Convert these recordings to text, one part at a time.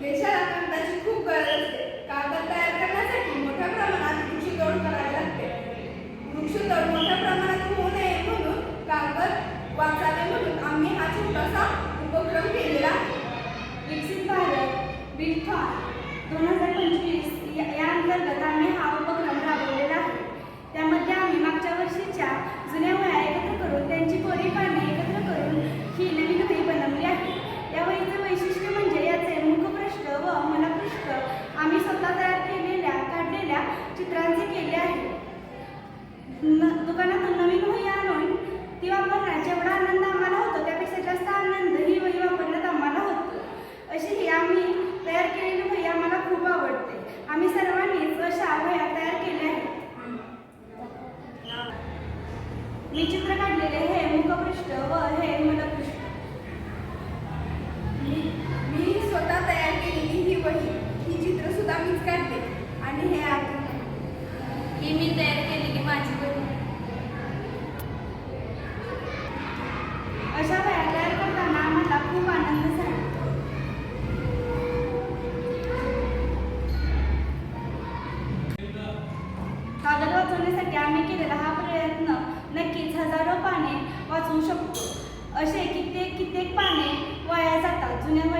देशाला कागदाची खूप गरज असते. कागद तयार करण्यासाठी मोठ्या प्रमाणात वृक्षतोड करावी लागते. वृक्षतोड मोठ्या प्रमाणात होऊ नये म्हणून कागद वाचावे म्हणून आम्ही हा छोटासा उपक्रम केलेला विकसित भारत बिल्डथॉन दोन हजार पंचवीस या या अंतर्गत दुकानातून नवीन वही आणून ती वापरण्यात जेवढा आनंद आम्हाला होतो. त्यापेक्षा जास्त आनंद ही वही वापरण्यात आम्हाला होतो. अशी ही आम्ही तयार केलेली वही आम्हाला खूप आवडते. आम्ही सर्वांनीच अशा वह्या तयार केल्या आहेत. मी चित्र काढलेले हे मुखपृष्ठ व हे मनपृष्ठ मी मी स्वतः तयार केलेली ही वही ही चित्र सुद्धा मीच काढते आणि हे आहे ही मी तयार केलेली माझी वही अशा वेळा तयार करताना मला खूप आनंद झाला. कागद वाचवण्यासाठी आम्ही केलेला हा प्रयत्न नक्कीच हजारो पाने वाचवू शकतो. असे कित्येक कित्येक पाने वाया जातात. जुन्या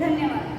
धन्यवाद